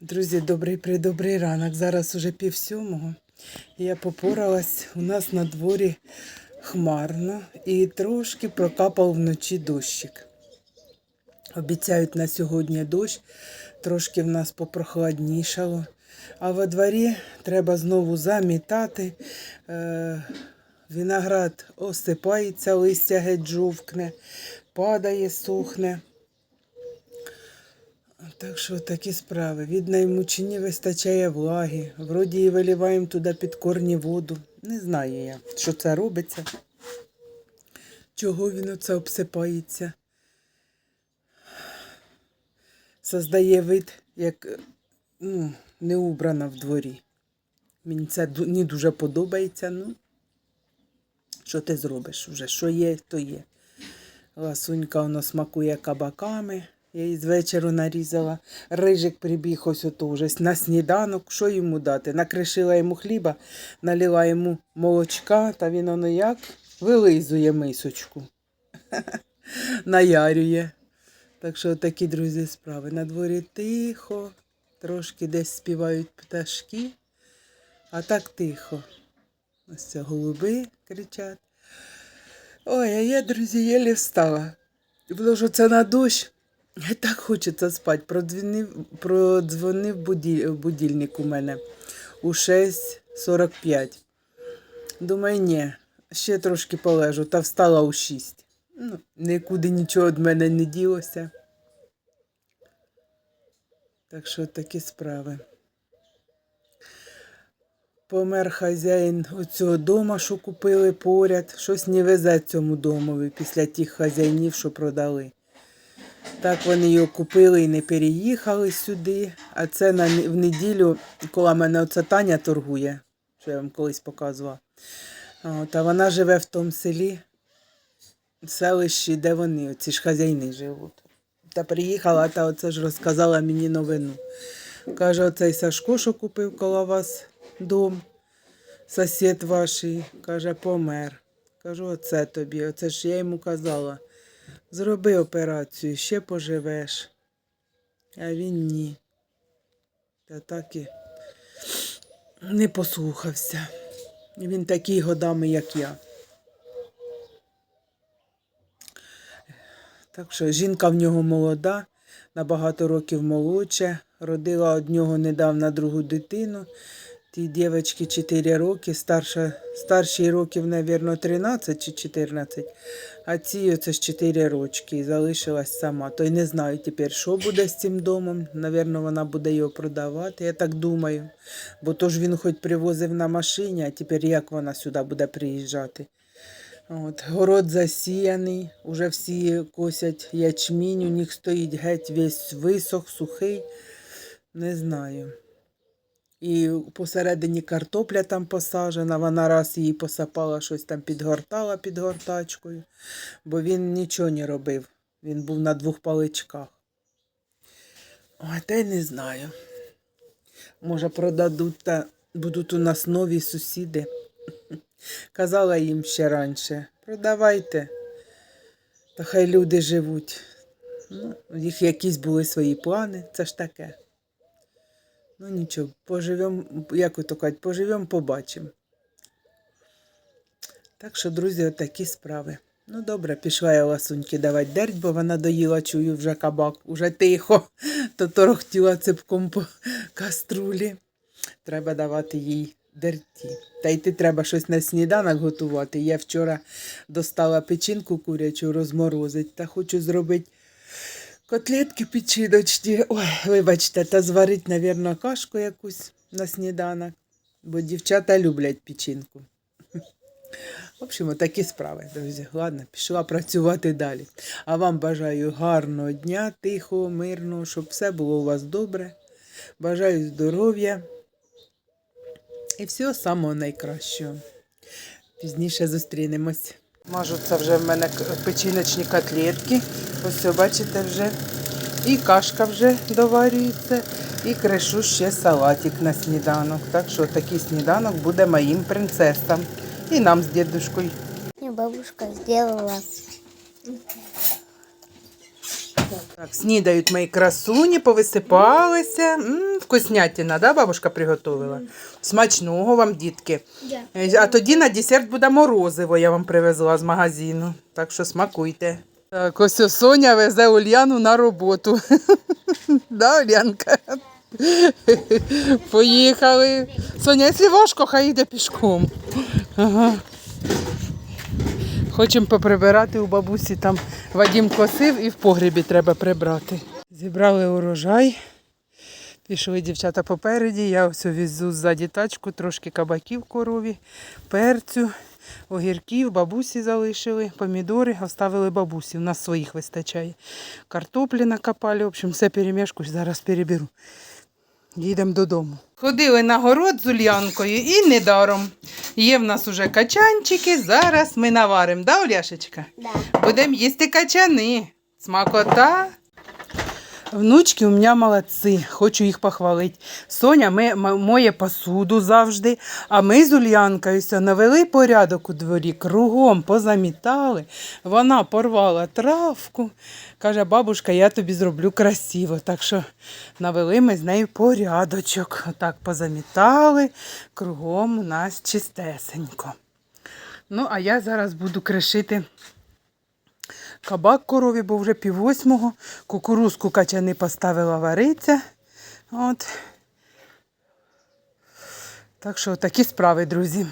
Друзі, добрий придобрий ранок. Зараз уже пів сьомого. Я попоралась. У нас на дворі хмарно і трошки прокапав вночі дощик. Обіцяють на сьогодні дощ, трошки в нас попрохладнішало. А во дворі треба знову замітати. Е, виноград осипається, листя геть жовкне, падає, сохне. Так що такі справи. Від наймучині вистачає влаги. Вроді і виліваємо туди під корні воду. Не знаю я, що це робиться. Чого він оце обсипається. Создає вид, як ну, не убрана в дворі. Мені це не дуже подобається. Ну, що ти зробиш вже? Що є, то є. Ласунька воно смакує кабаками. Я її з вечору нарізала. Рижик прибіг ось ото на сніданок. Що йому дати? Накришила йому хліба, налила йому молочка, та він воно як вилизує мисочку. Наярює. Так що такі, друзі, справи. На дворі тихо, трошки десь співають пташки, а так тихо. Ось це голуби кричать. Ой, а я, друзі, єлі встала. Було це на дощ. Так хочеться спати. Продзвонив, продзвонив будильник у мене у 6.45. Думаю, ні, ще трошки полежу, та встала у 6. Ну, нікуди нічого від мене не ділося. Так що такі справи. Помер хазяїн оцього дома, що купили поряд. Щось не везе цьому домові після тих хазяїнів, що продали. Так вони його купили і не переїхали сюди. А це на, в неділю, коли мене оця Таня торгує, що я вам колись показувала. От, а вона живе в тому селі, в селищі, де вони, оці ж хазяїни живуть. Та приїхала, та оце ж розказала мені новину. Каже, оцей Сашко, що купив коло вас дом, сусід ваш, каже, помер. Кажу, оце тобі, оце ж я йому казала. Зроби операцію, ще поживеш. А він ні. Та так і не послухався. Він такий годами, як я. Так що жінка в нього молода, на багато років молодша. Родила од нього недавно другу дитину. Тій дівчинці 4 роки, старша, старшій років, мабуть, 13 чи 14, а цій оце ж 4 рочки і залишилась сама. То й не знаю тепер, що буде з цим домом. Навірно, вона буде його продавати, я так думаю. Бо то ж він хоч привозив на машині, а тепер як вона сюди буде приїжджати. От, город засіяний, уже всі косять ячмінь, у них стоїть геть весь висох, сухий. Не знаю. І посередині картопля там посаджена, вона раз її посапала, щось там підгортала під гортачкою, бо він нічого не робив. Він був на двох паличках. Ой, та й не знаю. Може, продадуть та будуть у нас нові сусіди. Казала їм ще раніше, продавайте, та хай люди живуть. Ну, у їх якісь були свої плани, це ж таке. Ну нічого, поживемо, як ото кажуть, поживемо, побачимо. Так що, друзі, отакі справи. Ну добре, пішла я ласуньки давати дерть, бо вона доїла, чую вже кабак, уже тихо, то торохтіла ципком по каструлі. Треба давати їй дерті. Та йти треба щось на сніданок готувати. Я вчора достала печінку курячу розморозить та хочу зробити котлетки печіночні. Ой, вибачте, та зварить, навірно, кашку якусь на сніданок, бо дівчата люблять печінку. В общем, такі справи, друзі. Ладно, пішла працювати далі. А вам бажаю гарного дня, тихого, мирного, щоб все було у вас добре. Бажаю здоров'я і всього самого найкращого. Пізніше зустрінемось. Мажу це вже в мене печіночні котлетки. Ось бачите вже. І кашка вже доварюється, і кришу ще салатик на сніданок. Так що такий сніданок буде моїм принцесам. І нам з дідушкою. Бабушка сделала Так, снідають мої красуні, повисипалися. М, вкуснятина, да, бабушка приготувала? Смачного вам, дітки. Е, А тоді на десерт буде морозиво, я вам привезла з магазину. Так що смакуйте. Так, ось Соня везе Ульяну на роботу. да, Ульянка? Поїхали. Соня, якщо важко, хай йде пішком. Ага. Хочемо поприбирати у бабусі, там Вадім косив і в погрібі треба прибрати. Зібрали урожай. Пішли дівчата попереді. Я ось візу ззаді тачку, трошки кабаків корові, перцю, огірків, бабусі залишили, помідори оставили бабусі. У нас своїх вистачає. Картоплі накопали. В общем, все перемішку, зараз переберу. Їдемо додому. Ходили на город з Ульянкою і недаром. Є в нас уже качанчики, зараз ми наваримо, да, Уляшечка? Да. Будемо їсти качани. Смакота. Внучки у мене молодці, хочу їх похвалити. Соня моє посуду завжди, а ми з Ульянкою навели порядок у дворі, кругом позамітали. Вона порвала травку. Каже, бабушка, я тобі зроблю красиво. Так що навели ми з нею порядочок. Отак позамітали, кругом у нас чистесенько. Ну, а я зараз буду кришити кабак корові, бо вже пів восьмого. Кукурузку качани поставила вариться. От. Так що такі справи, друзі.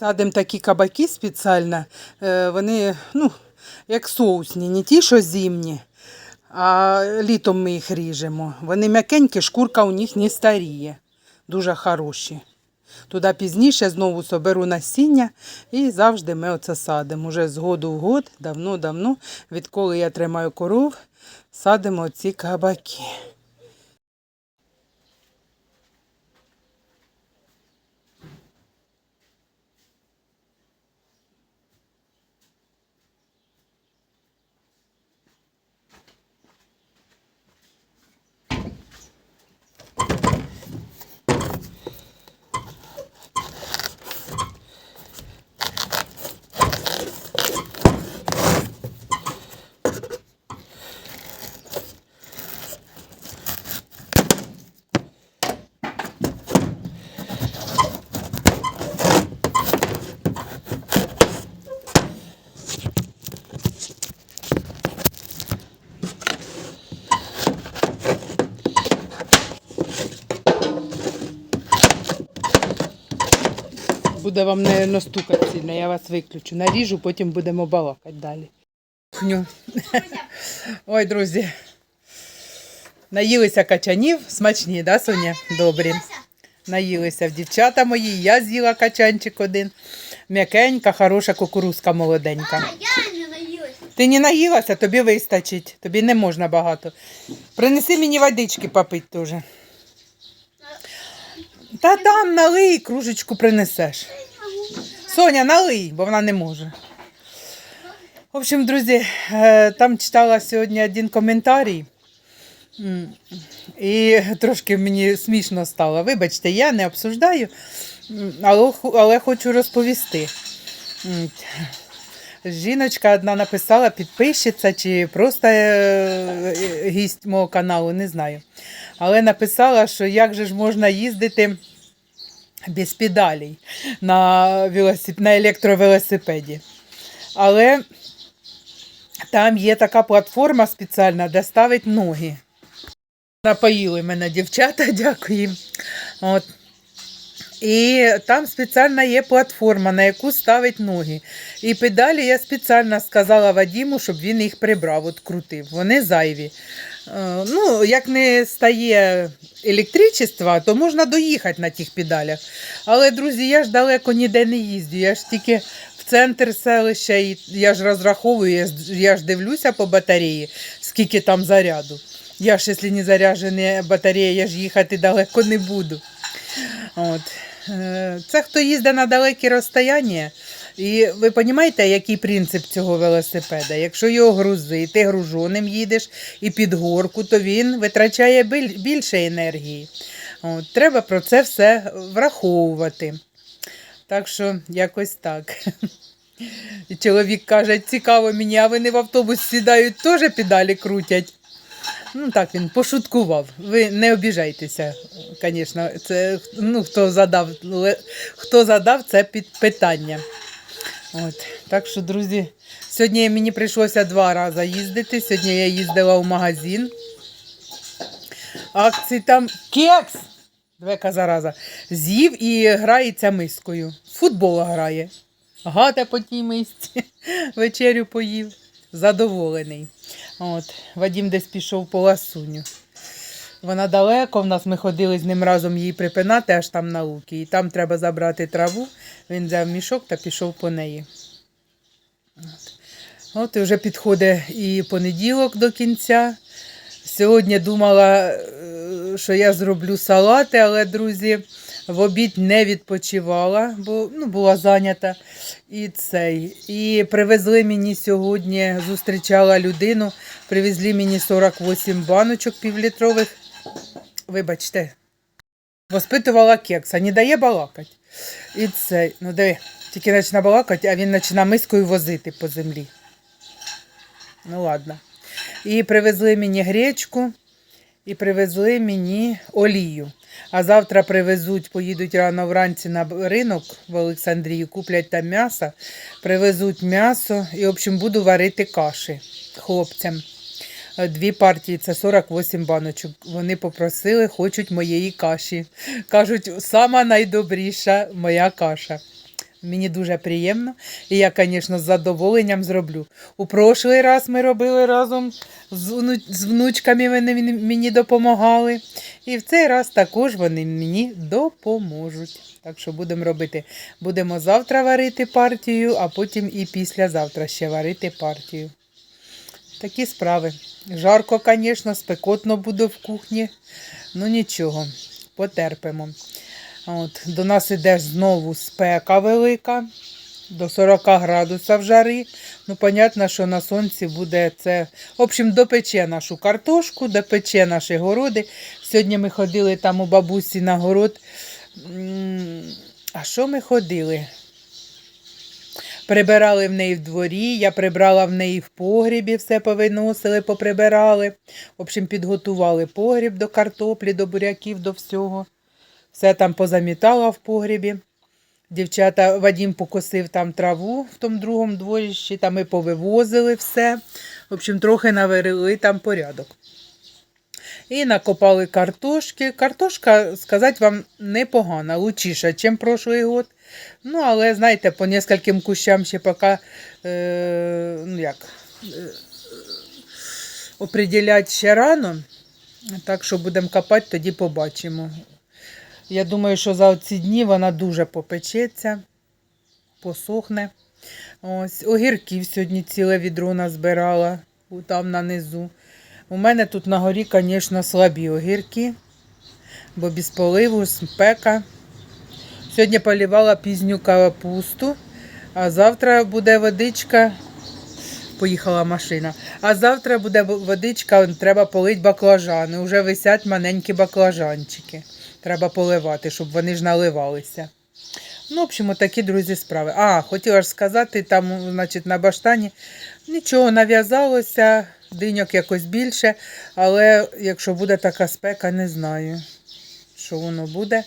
Садимо такі кабаки спеціально. Е, Вони, ну, як соусні, не ті, що зимні, а літом ми їх ріжемо. Вони м'якенькі, шкурка у них не старіє. Дуже хороші. Туди пізніше знову соберу насіння і завжди ми оце садимо. Уже з году в год, давно-давно, відколи я тримаю коров, садимо ці кабаки. Буде вам, не стукати сильно, я вас виключу. Наріжу, потім будемо балакати далі. Ой, друзі. Наїлися качанів, смачні, да, Соня? Добрі. Наїлися в дівчата мої, я з'їла качанчик один. М'якенька, хороша кукурузка молоденька. А я не наїлася. Ти не наїлася, тобі вистачить. Тобі не можна багато. Принеси мені водички попити теж. Та там налий, кружечку принесеш. Соня, налий, бо вона не може. В общем, друзі, е, там читала сьогодні один коментарій. І трошки мені смішно стало. Вибачте, я не обсуждаю, але, але хочу розповісти. Жіночка одна написала, підписчиця чи просто е, гість мого каналу, не знаю. Але написала, що як же ж можна їздити без педалей на, велосип... на електровелосипеді. Але там є така платформа спеціальна, де ставить ноги. Напоїли мене дівчата, дякую. От. І там спеціальна є платформа, на яку ставить ноги. І педалі я спеціально сказала Вадіму, щоб він їх прибрав, от крутив. Вони зайві. Е, Ну, як не стає електричества, то можна доїхати на тих педалях. Але, друзі, я ж далеко ніде не їздю. Я ж тільки в центр селища, і я ж розраховую, я ж, я ж дивлюся по батареї, скільки там заряду. Я ж, якщо не заряджена батарея, я ж їхати далеко не буду. От. Е, Це хто їздить на далекі розстояння. І ви розумієте, який принцип цього велосипеда? Якщо його грузити, гружоним їдеш і під горку, то він витрачає більше енергії. От. Треба про це все враховувати. Так що якось так. І чоловік каже, цікаво мені, а вони в автобус сідають, теж педалі крутять. Ну так він пошуткував. Ви не обіжайтеся, звісно, це ну, хто задав, хто задав це під питання. От. Так що, друзі, сьогодні мені прийшлося два рази їздити. Сьогодні я їздила в магазин. Акції там кекс! Двека зараза. З'їв і грається мискою. Футбол грає. Гате по тій мисці. Вечерю поїв. Задоволений. От. Вадім десь пішов по ласуню. Вона далеко, в нас ми ходили з ним разом її припинати, аж там на луки. І там треба забрати траву. Він взяв мішок та пішов по неї. От, і вже підходить і понеділок до кінця. Сьогодні думала, е, що я зроблю салати, але, друзі, в обід не відпочивала, бо ну, була зайнята. І цей. І привезли мені сьогодні, зустрічала людину, привезли мені 48 баночок півлітрових. Вибачте, воспитувала кекса, не дає балакати. І цей, ну диви, тільки почне балакати, а він почне мискою возити по землі. Ну ладно. І привезли мені гречку, і привезли мені олію. А завтра привезуть, поїдуть рано вранці на ринок в Олександрію, куплять там м'ясо, привезуть м'ясо і, в общем, буду варити каші хлопцям. Е, Дві партії, це 48 баночок. Вони попросили, хочуть моєї каші. Кажуть, сама найдобріша моя каша. Мені дуже приємно, і я, звісно, з задоволенням зроблю. У прошлий раз ми робили разом з, внучками, вони мені- мені допомагали. І в цей раз також вони мені допоможуть. Так що будемо робити. Будемо завтра варити партію, а потім і післязавтра ще варити партію. Такі справи. Жарко, звісно, спекотно буде в кухні. Ну нічого, потерпимо. От, до нас іде знову спека велика, до 40 градусів жари. Ну, понятно, що на сонці буде це. В общем, допече нашу картошку, допече наші городи. Сьогодні ми ходили там у бабусі на город. А що ми ходили? Прибирали в неї в дворі, я прибрала в неї в погрібі, все повиносили, поприбирали. В общем, підготували погріб до картоплі, до буряків, до всього. Все там позамітала в погрібі. Дівчата, Вадім покосив там траву в тому другому дворищі, там ми повивозили все. В общем, трохи наварили там порядок. І накопали картошки. Картошка, сказати вам, непогана, лучіша, ніж прошлий год. Ну, але, знаєте, по нескольким кущам ще поки, е, ну як, е, ще рано. Так що будемо копати, тоді побачимо. Я думаю, що за ці дні вона дуже попечеться, посохне. Ось, огірків сьогодні ціле відро назбирала там нанизу. У мене тут на горі, звісно, слабі огірки, бо без поливу, спека. Сьогодні полівала пізню капусту, а завтра буде водичка. Поїхала машина. А завтра буде водичка, треба полити баклажани. Уже висять маленькі баклажанчики. Треба поливати, щоб вони ж наливалися. Ну, в общем, такі, друзі, справи. А, хотіла ж сказати, там, значить, на баштані нічого нав'язалося, диньок якось більше, але якщо буде така спека, не знаю, що воно буде.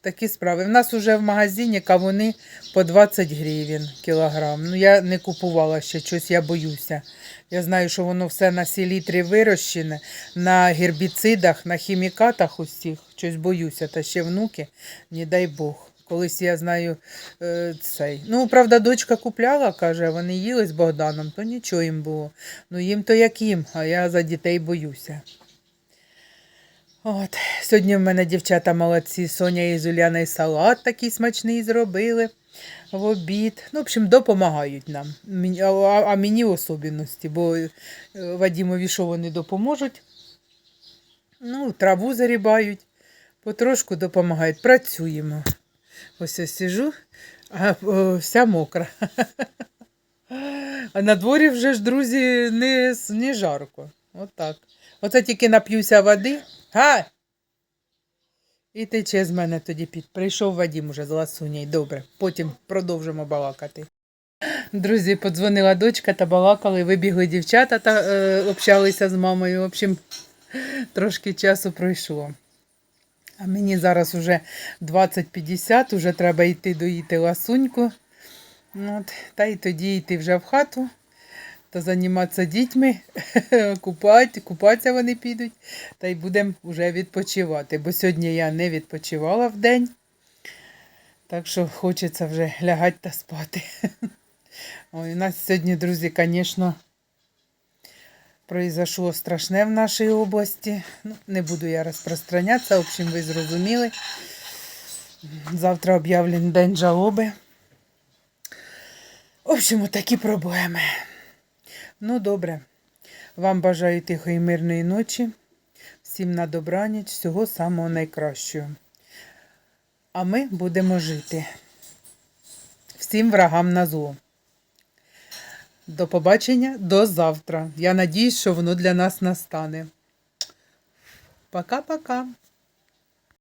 Такі справи. В нас вже в магазині кавуни по 20 гривень кілограм. Ну, я не купувала ще щось, я боюся. Я знаю, що воно все на селітрі вирощене, на гербіцидах, на хімікатах усіх. Щось боюся, та ще внуки, не дай Бог. Колись я знаю е, цей. Ну, правда, дочка купляла, каже, вони їли з Богданом, то нічого їм було. Ну, їм то як їм, а я за дітей боюся. От. Сьогодні в мене дівчата молодці, Соня і Зуляна і салат такий смачний зробили в обід. Ну, в общем, допомагають нам. А мені в особливості, бо е, Вадімові що вони допоможуть. Ну, траву зарібають, потрошку допомагають. Працюємо. Ось я сижу, а вся мокра. А на дворі вже ж, друзі, не, не жарко. Отак. Оце тільки нап'юся води. Га! І тече з мене тоді під. Прийшов Вадім уже з ласуней. Добре, потім продовжимо балакати. Друзі, подзвонила дочка та балакали, вибігли дівчата та е, общалися з мамою. В общем, трошки часу пройшло. А мені зараз уже 20.50, уже треба йти доїти ласуньку. Ну, От, та й тоді йти вже в хату та займатися дітьми, купати, купатися вони підуть, та й будемо вже відпочивати. Бо сьогодні я не відпочивала в день. Так що хочеться вже лягати та спати. Ой, у нас сьогодні, друзі, звісно, произошло страшне в нашій області. Ну, не буду я розпространятися, в общем, ви зрозуміли. Завтра об'явлений день жалоби. В общем, такі проблеми. Ну, добре. Вам бажаю тихої мирної ночі. Всім на добраніч, всього самого найкращого. А ми будемо жити. Всім врагам на зло. До побачення до завтра. Я надіюсь, що воно для нас настане. Пока-пока.